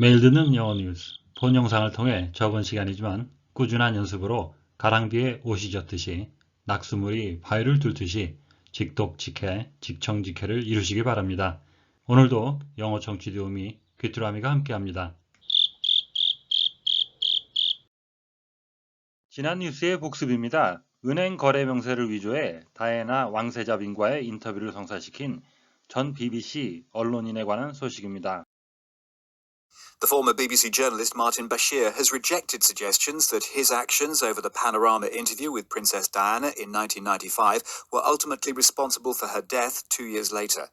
매일 듣는 영어 뉴스, 본 영상을 통해 적은 시간이지만 꾸준한 연습으로 가랑비에 옷이 젖듯이 낙수물이 바위를 뚫듯이 직독직해, 직청직해를 이루시기 바랍니다. 오늘도 영어 청취 도우미 귀뚜라미가 함께합니다. 지난 뉴스의 복습입니다. 은행 거래 명세를 위조해 다이애나 왕세자빈과의 인터뷰를 성사시킨 전 BBC 언론인에 관한 소식입니다. The former BBC journalist Martin Bashir has rejected suggestions that his actions over the Panorama interview with Princess Diana in 1995 were ultimately responsible for her death two years later.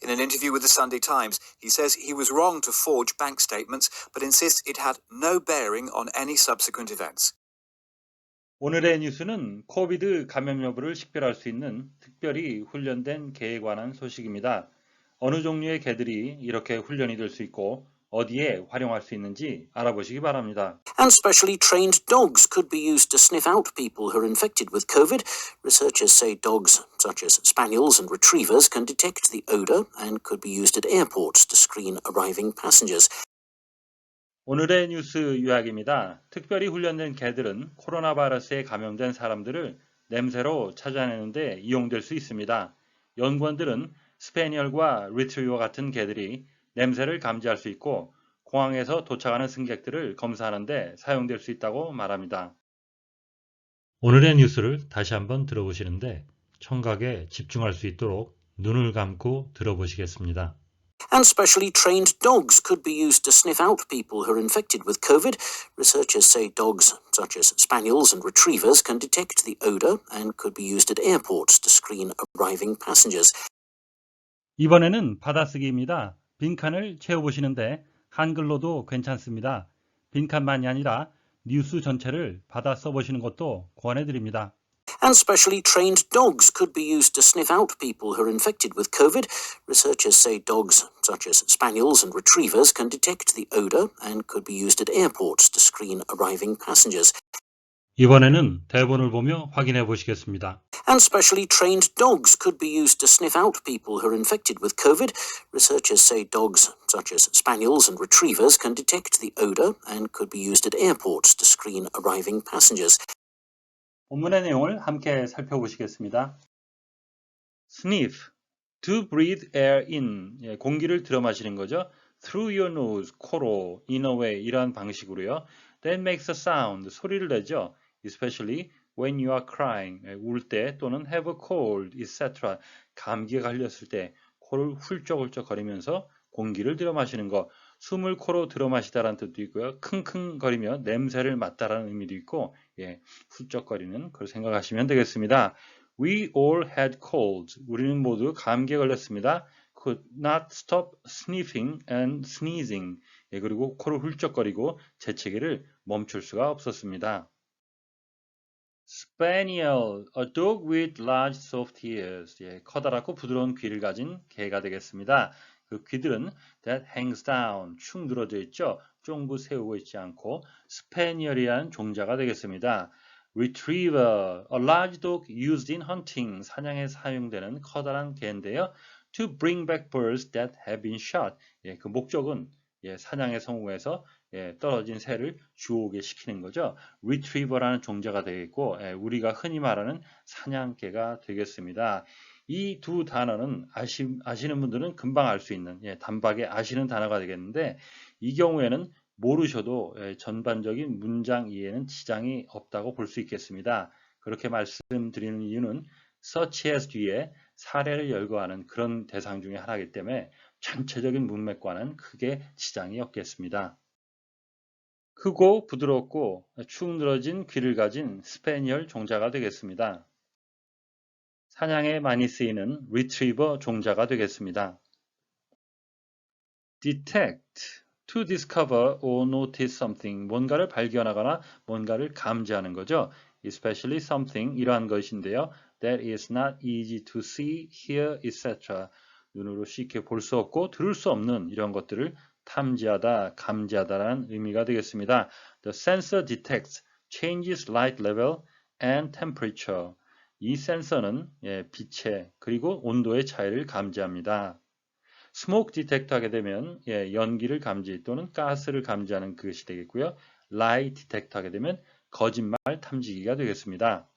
In an interview with the Sunday Times, he says he was wrong to forge bank statements, but insists it had no bearing on any subsequent events. 오늘의 뉴스는 코비드 감염 여부를 식별할 수 있는 특별히 훈련된 개에 관한 소식입니다. 어느 종류의 개들이 이렇게 훈련이 될 수 있고 어디에 활용할 수 있는지 알아보시기 바랍니다. And specially trained dogs could be used to sniff out people who are infected with COVID. Researchers say dogs such as spaniels and retrievers can detect the odor and could be used at airports to screen arriving passengers. 오늘의 뉴스 요약입니다. 특별히 훈련된 개들은 코로나 바이러스에 감염된 사람들을 냄새로 찾아내는데 이용될 수 있습니다. 연구원들은 스페니얼과 리트리버 같은 개들이 냄새를 감지할 수 있고 공항에서 도착하는 승객들을 검사하는 데 사용될 수 있다고 말합니다. 오늘의 뉴스를 다시 한번 들어보시는데 청각에 집중할 수 있도록 눈을 감고 들어보시겠습니다. And specially trained dogs could be used to sniff out people who are infected with COVID. Researchers say dogs such as spaniels and retrievers can detect the odor and could be used at airports to screen arriving passengers. 이번에는 받아쓰기입니다. 빈칸을 채워보시는데 한글로도 괜찮습니다. 빈칸만이 아니라 뉴스 전체를 받아 써보시는 것도 권해드립니다. And specially trained dogs could be used to sniff out people who are infected with COVID. Researchers say dogs such as spaniels and retrievers can detect the odor and could be used at airports to screen arriving passengers. 이번에는 대본을 보며 확인해 보시겠습니다. And specially trained dogs could be used to sniff out people who are infected with COVID. Researchers say dogs such as spaniels and retrievers can detect the odor and could be used at airports to screen arriving passengers. 본문의 내용을 함께 살펴보시겠습니다. sniff, to breathe air in, 예, 공기를 들어 마시는 거죠. through your nose, 코로, in a way, 이러한 방식으로요. that makes a sound, 소리를 내죠. Especially when you are crying, 예, 울때 또는 have a cold, etc. 감기가 걸렸을 때 코를 훌쩍훌쩍 거리면서 공기를 들어 마시는 거. 숨을 코로 들어 마시다라는 뜻도 있고요. 킁킁거리며 냄새를 맡다라는 의미도 있고, 예, 훌쩍거리는 그걸 생각하시면 되겠습니다. We all had colds. 우리는 모두 감기에 걸렸습니다. Could not stop sniffing and sneezing. 예, 그리고 코를 훌쩍거리고 재채기를 멈출 수가 없었습니다. Spaniel, a dog with large soft ears. 예, 커다랗고 부드러운 귀를 가진 개가 되겠습니다. 그 귀들은 that hangs down, 축 늘어져 있죠. 쫑긋 세우고 있지 않고 스페니얼이라는 종자가 되겠습니다. Retriever, a large dog used in hunting, 사냥에 사용되는 커다란 개인데요. To bring back birds that have been shot. 예, 그 목적은 예, 사냥에 성공해서 예, 떨어진 새를 주오게 시키는 거죠. Retriever라는 종자가 되겠고 예, 우리가 흔히 말하는 사냥개가 되겠습니다. 이 두 단어는 아시, 아시는 분들은 금방 알 수 있는 예, 단박에 아시는 단어가 되겠는데 이 경우에는 모르셔도 예, 전반적인 문장 이해는 지장이 없다고 볼 수 있겠습니다. 그렇게 말씀드리는 이유는 such as 뒤에 사례를 열거하는 그런 대상 중에 하나이기 때문에 전체적인 문맥과는 크게 지장이 없겠습니다. 크고 부드럽고 축 늘어진 귀를 가진 스페니얼 종자가 되겠습니다. 사냥에 많이 쓰이는 리트리버 종자가 되겠습니다. detect, to discover or notice something, 뭔가를 발견하거나 뭔가를 감지하는 거죠. especially something, 이러한 것인데요. that is not easy to see, hear, etc. 눈으로 쉽게 볼 수 없고 들을 수 없는 이런 것들을 탐지하다, 감지하다라는 의미가 되겠습니다. The sensor detects changes light level and temperature. 이 센서는 예, 빛의 그리고 온도의 차이를 감지합니다. 스모크 디텍터 하게 되면 예, 연기를 감지 또는 가스를 감지하는 그것이 되겠고요. 라이 디텍터 하게 되면 거짓말 탐지기가 되겠습니다.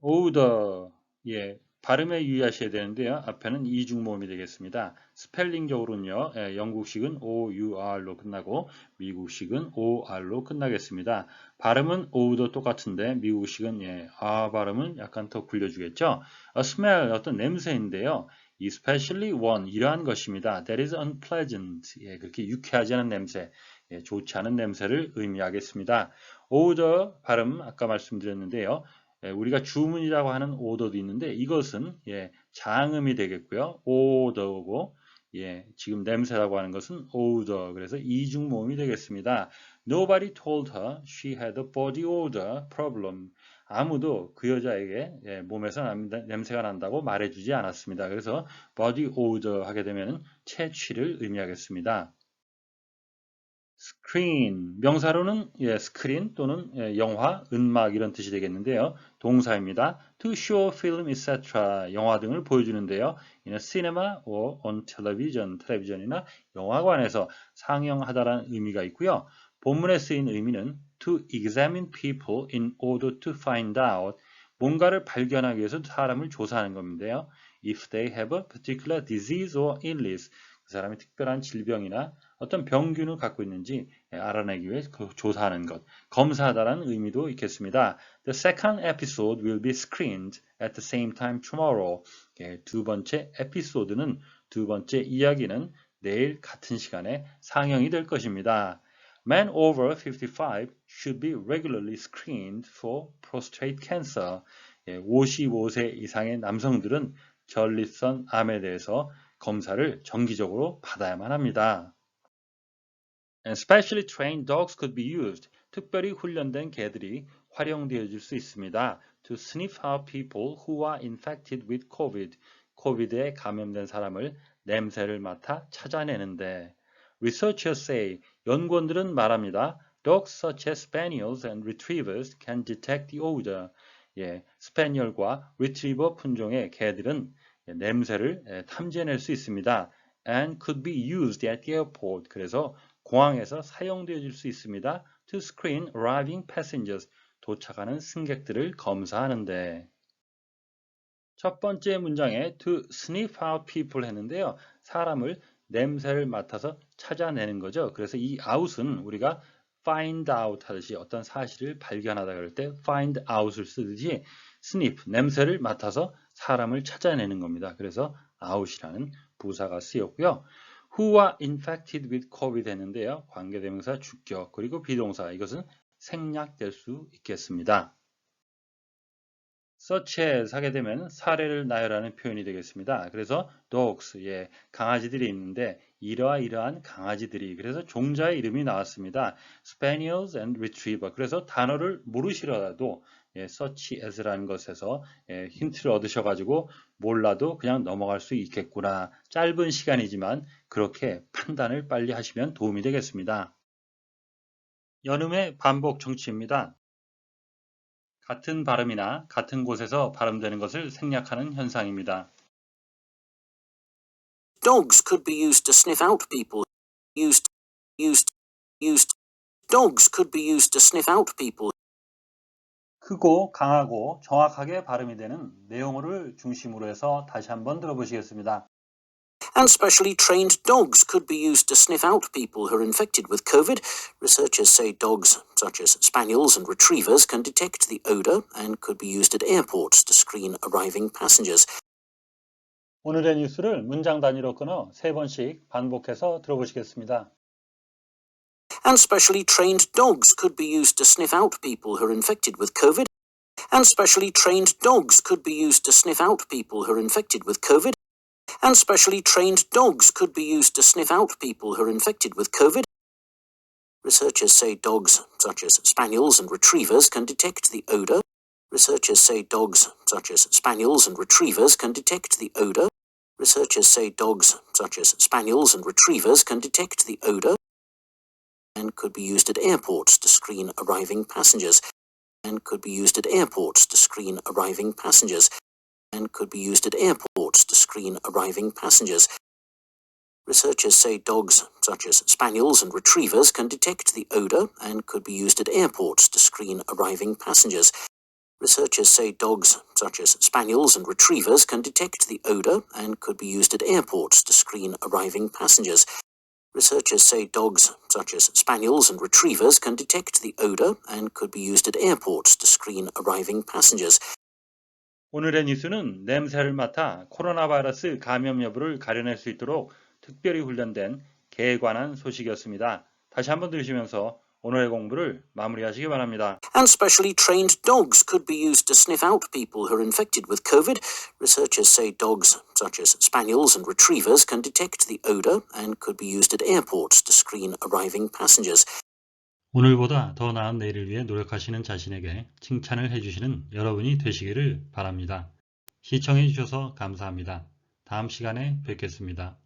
오더 예, 발음에 유의하셔야 되는데요. 앞에는 이중 모음이 되겠습니다. 스펠링적으로는요. 예, 영국식은 OUR로 끝나고 미국식은 OR로 끝나겠습니다. 발음은 O도 똑같은데 미국식은 예, 아 발음은 약간 더 굴려주겠죠. A smell 어떤 냄새인데요. especially one 이러한 것입니다. That is unpleasant. 예, 그렇게 유쾌하지 않은 냄새, 예, 좋지 않은 냄새를 의미하겠습니다. odor 발음 아까 말씀드렸는데요. 예, 우리가 주문이라고 하는 오더도 있는데 이것은 예, 장음이 되겠고요. 오더고 예, 지금 냄새라고 하는 것은 odor 그래서 이중 모음이 되겠습니다. Nobody told her she had a body odor problem. 아무도 그 여자에게 예, 몸에서 남- 냄새가 난다고 말해주지 않았습니다. 그래서 body odor 하게 되면 채취를 의미하겠습니다. Screen 명사로는 예, 스크린 또는 예, 영화, 음악 이런 뜻이 되겠는데요. 동사입니다. to show film, etc. 영화 등을 보여주는데요. a cinema or on television, 텔레비전이나 영화관에서 상영하다라는 의미가 있고요. 본문에 쓰인 의미는 to examine people in order to find out 뭔가를 발견하기 위해서 사람을 조사하는 겁니다. if they have a particular disease or illness 그 사람이 특별한 질병이나 어떤 병균을 갖고 있는지 알아내기 위해 그 조사하는 것, 검사하다라는 의미도 있겠습니다. The second episode will be screened at the same time tomorrow. 예, 두 번째 에피소드는 두 번째 이야기는 내일 같은 시간에 상영이 될 것입니다. Men over 55 should be regularly screened for prostate cancer. 예, 55세 이상의 남성들은 전립선 암에 대해서 검사를 정기적으로 받아야만 합니다. And specially trained dogs could be used. 특별히 훈련된 개들이 활용되어질 수 있습니다. To sniff out people who are infected with COVID. 코비드에 감염된 사람을 냄새를 맡아 찾아내는데. Researchers say, 연구원들은 말합니다. Dogs such as spaniels and retrievers can detect the odor. 예, 스패니얼과 리트리버 품종의 개들은 냄새를 예, 탐지해낼 수 있습니다. And could be used at the airport. 그래서 공항에서 사용되어질 수 있습니다. To screen arriving passengers. 도착하는 승객들을 검사하는데. 첫 번째 문장에 to sniff out people 했는데요. 사람을 냄새를 맡아서 찾아내는 거죠. 그래서 이 out은 우리가 find out 하듯이 어떤 사실을 발견하다 그럴 때 find out을 쓰듯이 sniff, 냄새를 맡아서 사람을 찾아내는 겁니다. 그래서 out이라는 부사가 쓰였고요. Who are infected with COVID 했는데요. 관계대명사 주격 그리고 비동사 이것은 생략될 수 있겠습니다. such as 하게 되면 사례를 나열하는 표현이 되겠습니다. 그래서 dogs, 예, 강아지들이 있는데 이러하 이러한 강아지들이 그래서 종자의 이름이 나왔습니다. spaniels and retriever 그래서 단어를 모르시더라도 예, such as라는 것에서 예, 힌트를 얻으셔가지고 몰라도 그냥 넘어갈 수 있겠구나. 짧은 시간이지만 그렇게 판단을 빨리 하시면 도움이 되겠습니다. 연음의 반복 정치입니다. 같은 발음이나 같은 곳에서 발음되는 것을 생략하는 현상입니다. Dogs could be used to sniff out people. Used, used, used. Dogs could be used to sniff out people. 크고 강하고 정확하게 발음이 되는 내용어를 중심으로 해서 다시 한번 들어보시겠습니다. And specially trained dogs could be used to sniff out people who are infected with COVID. Researchers say dogs, such as spaniels and retrievers, can detect the odour and could be used at airports to screen arriving passengers. 오늘의 뉴스를 문장 단위로 끊어 세 번씩 반복해서 들어보시겠습니다. And specially trained dogs could be used to sniff out people who are infected with COVID. And specially trained dogs could be used to sniff out people who are infected with COVID. And specially trained dogs could be used to sniff out people who are infected with COVID. Researchers say dogs, such as spaniels and retrievers, can detect the odour. Researchers say dogs, such as spaniels and retrievers, can detect the odour. Researchers say dogs, such as spaniels and retrievers, can detect the odour and could be used at airports to screen arriving passengers. And could be used at airports to screen arriving passengers. and could be used at airports to screen arriving passengers. Researchers say dogs, such as spaniels and retrievers, can detect the odour and could be used at airports to screen arriving passengers. Researchers say dogs, such as spaniels and retrievers, can detect the odour and could be used at airports to screen arriving passengers. Researchers say dogs, such as spaniels and retrievers, can detect the odour and could be used at airports to screen arriving passengers. 오늘의 뉴스는 냄새를 맡아 코로나 바이러스 감염 여부를 가려낼 수 있도록 특별히 훈련된 개에 관한 소식이었습니다. 다시 한번 들으시면서 오늘의 공부를 마무리하시기 바랍니다. And specially trained dogs could be used to sniff out people who are infected with COVID. Researchers say dogs, such as spaniels and retrievers, can detect the odour and could be used at airports to screen arriving passengers. 오늘보다 더 나은 내일을 위해 노력하시는 자신에게 칭찬을 해주시는 여러분이 되시기를 바랍니다. 시청해 주셔서 감사합니다. 다음 시간에 뵙겠습니다.